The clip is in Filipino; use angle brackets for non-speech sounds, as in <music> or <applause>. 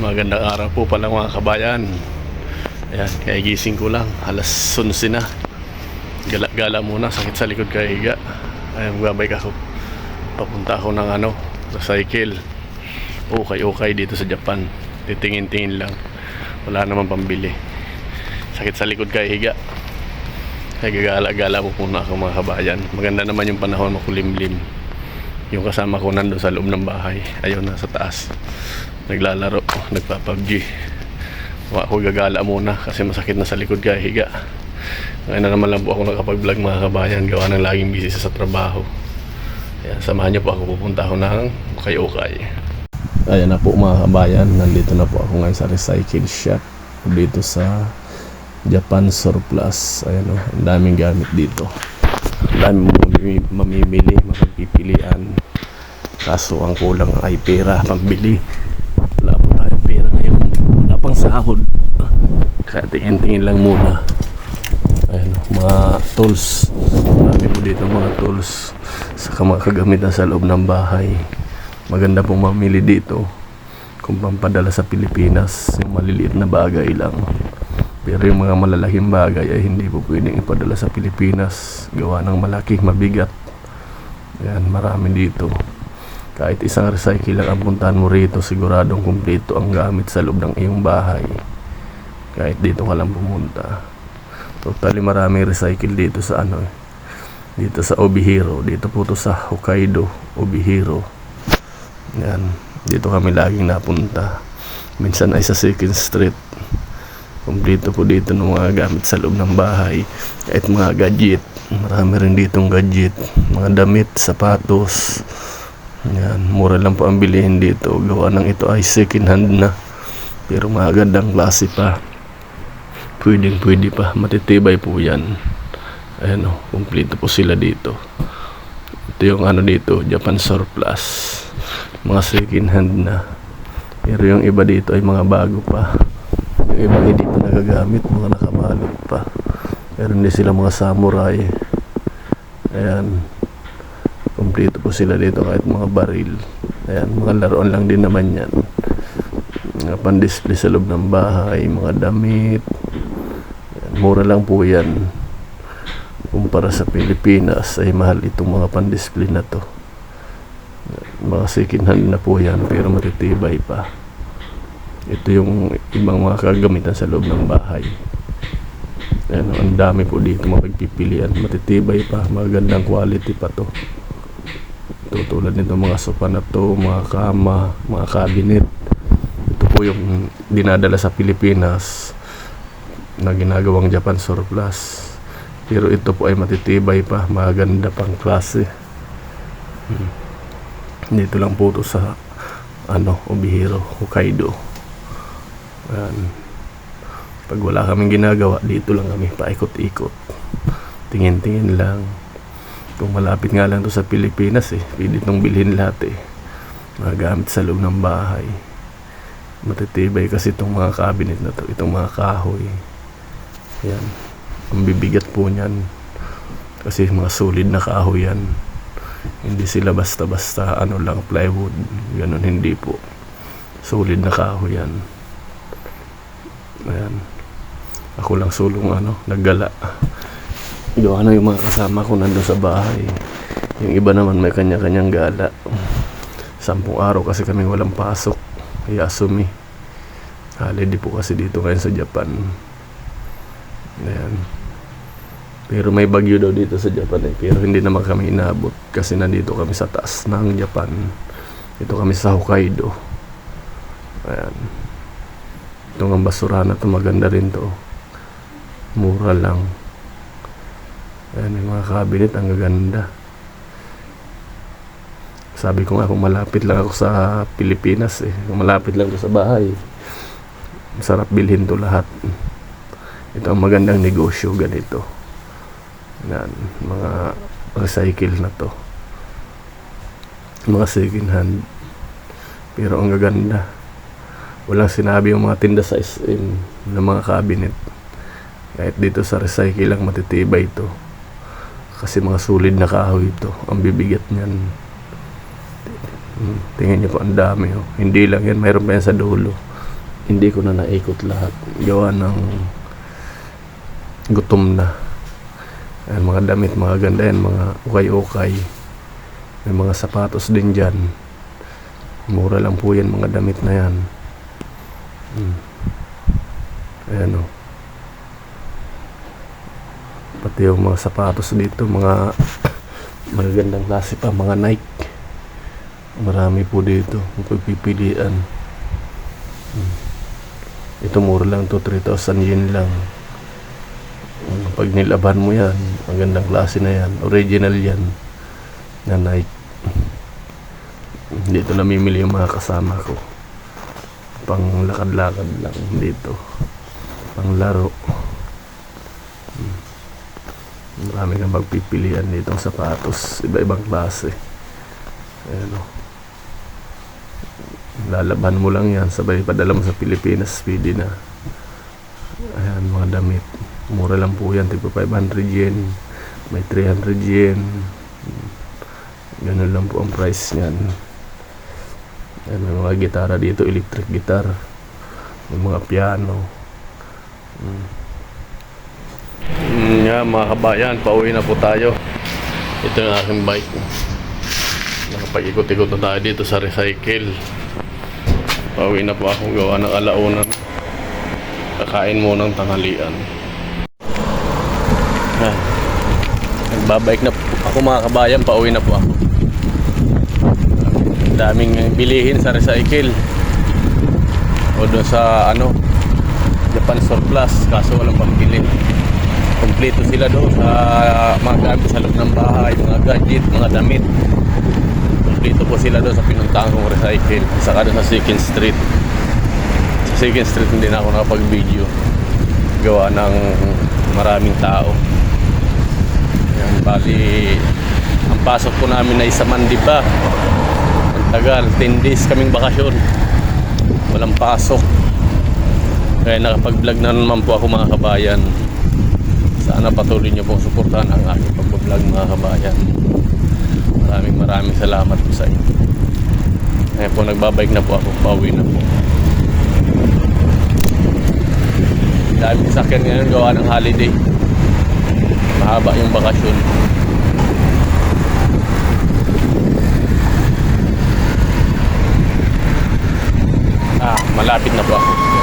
Magandang araw po pala mga kabayan. Ayan, kaya gising ko lang. Alas 11 na. Gala-gala muna, sakit sa likod kay Higa. Ayan, gabay ka ako. Papunta ako ng ano, sa cycle. Okay-okay dito sa Japan. Titingin-tingin lang. Wala naman pambili. Sakit sa likod kay Higa. Kaya gagala-gala po muna ako mga kabayan. Maganda naman yung panahon, makulimlim. Yung kasama ko nandun sa loob ng bahay. Ayun, nasa taas. Naglalaro, nagpa-PUBG. Wa ako gagala muna kasi masakit na sa likod kaya higa. Ngayon na naman lang po ako nakapag-vlog mga kabayan. Gawa ng laging busy sa trabaho. Kaya samahan niyo po ako pupunta ako ng ukay-ukay. Ayan na po mga kabayan. Nandito na po ako ngayon sa recycle shop. Dito sa Japan Surplus. Ayan o, ang daming gamit dito. Ang dami mo mamimi- mamimili, mapagpipilian. Kaso ang kulang ay pera, pambili. Wala po tayong pera ngayon. Wala pang sahod. Kaya tingin-tingin lang muna. Ayan, mga tools. Marami po dito mga tools. Saka mga kagamitan sa loob ng bahay. Maganda pong mamili dito. Kung pampadala sa Pilipinas, yung maliliit na bagay lang. Pero yung mga malalaking bagay ay hindi po pwedeng ipadala sa Pilipinas. Gawa ng malaki, mabigat. Yan, marami dito. Kahit isang recycle lang ang puntahan mo rito, siguradong kumpleto ang gamit sa loob ng iyong bahay. Kahit dito ka lang pumunta. Totally maraming recycle dito sa ano eh. Dito sa Obihiro. Dito po to sa Hokkaido, Obihiro. Yan. Dito kami laging napunta. Minsan ay sa Second Street. Kumpleto po dito ng mga gamit sa loob ng bahay. Kahit mga gadget. Marami rin ditong gadget. Mga damit, sapatos. Yan. Mura lang po ang bilihin dito. Gawa ng ito ay second hand na. Pero magandang klase pa. Pwedeng pwede pa. Matitibay po yan. Ayan o. Kumpleto po sila dito. Ito yung ano dito. Japan surplus. Mga second hand na. Pero yung iba dito ay mga bago pa. Yung iba hindi pa nagagamit, mga nakabalot pa. Pero hindi sila mga samurai. Ayan. Kompleto po sila dito kahit mga baril. Ayan, mga laruan lang din naman yan. Mga pan-display sa loob ng bahay, mga damit. Ayan, mura lang po yan. Kumpara sa Pilipinas ay mahal itong mga pan-display na to. Mga second hand na po yan pero matitibay pa. Ito yung ibang mga kagamitan sa loob ng bahay. Ayan, ang dami po dito mapagpipilian. Matitibay pa, magandang quality pa to. Tulad nito mga sofa na to, mga kama, mga cabinet. Ito po yung dinadala sa Pilipinas na ginagawang Japan surplus. Pero ito po ay matitibay pa, maganda pang klase. Hmm. Dito lang po to sa ano, Obihiro, Hokkaido. Ayan. Pag wala kaming ginagawa, dito lang kami paikot-ikot. Tingin-tingin lang. Kung malapit nga lang to sa Pilipinas eh, pwede itong bilhin lahat eh. Mga gamit sa loob ng bahay. Matitibay kasi itong mga cabinet na to, itong mga kahoy. Yan. Ang bibigat po niyan. Kasi mga solid na kahoy yan. Hindi sila basta-basta ano lang plywood. Ganun hindi po. Solid na kahoy yan. Ayan. Ako lang sulong ano, naggala. Gawa na yung mga kasama ko nandun sa bahay. Yung iba naman may kanya-kanyang gala. Sampung araw kasi kami walang pasok. Yasumi. Holiday po kasi dito ngayon sa Japan. Ayan. Pero may bagyo daw dito sa Japan eh. Pero hindi naman kami inabot kasi nandito kami sa taas ng Japan. Ito kami sa Hokkaido. Ayan. Itong ang basura na to maganda rin to. Mura lang. Ayan, may mga cabinet, ang gaganda. Sabi ko nga kung malapit lang ako sa Pilipinas eh. Kung malapit lang ako sa bahay. Masarap bilhin to lahat. Ito ang magandang negosyo ganito. Yan, mga recycle na to. Mga second hand. Pero ang gaganda. Walang sinabi yung mga tinda sa SM ng mga cabinet. Kahit dito sa recycle lang matitibay ito. Kasi mga solid na kahoy ito. Ang bibigat niyan. Hmm, Tingnan niyo po ang dami. Oh. Hindi lang yan. Mayroon pa yan sa dulo. hindi ko na naikot lahat. Gawa ng gutom na. Ayan, mga damit, mga ganda yan, mga ukay-ukay. May mga sapatos din dyan. Mura lang po yan, mga damit na yan. Hmm. Ayan o. Pati yung mga sapatos dito, mga <coughs> magagandang klase pa, mga Nike. Marami po dito, kung pagpipilian. Hmm. Ito mura lang to 3,000 yen lang. Hmm, Pag nilaban mo yan, magandang klase na yan. Original yan. Na Nike. Dito namimili yung mga kasama ko. Pang lakad-lakad lang dito. Pang laro. Hmm. Marami kang magpipilian dito ng sapatos. Iba-ibang klase. Ayan o. Lalaban mo lang yan. Sabay padala mo sa Pilipinas. Speedy na. Ayan, mga damit. Mura lang po yan. Tipo 500 yen. May 300 yen. Ganun lang po ang price niyan. Ayan, may mga gitara dito. Electric guitar. May mga piano. Mm. Mm, yeah, mga kabayan, pauwi na po tayo. Ito yung aking bike. Nakapag-ikot-ikot na tayo dito sa recycle. Pauwi na po ako gawa ng alaunan. Kakain mo ng tanghalian. Yan. Nagbabike na po ako mga kabayan, pauwi na po ako. Daming bilihin sa recycle. O doon sa ano, Japan Surplus, kaso walang pambili. Kompleto sila doon sa mga gamit sa loob ng bahay, mga gadget, mga damit. Kompleto po sila doon sa pinuntahan kong recycle. Saka doon sa Second Street. Sa Second Street hindi na ako nakapag-video. Gawa ng maraming tao. Yan, bali, ang pasok po namin ay sa Mandiba. Ang tagal, 10 days kaming bakasyon. Walang pasok. Kaya nakapag-vlog na naman po ako mga kabayan. Sana patuloy niyo pong suportahan ang aking pag-vlog mga kabayan. Maraming maraming salamat po sa inyo. Kaya po nagbabike na po ako, pauwi na po. Dami sakyan ngayon gawa ng holiday. Mahaba yung bakasyon. Ah, malapit na po ako.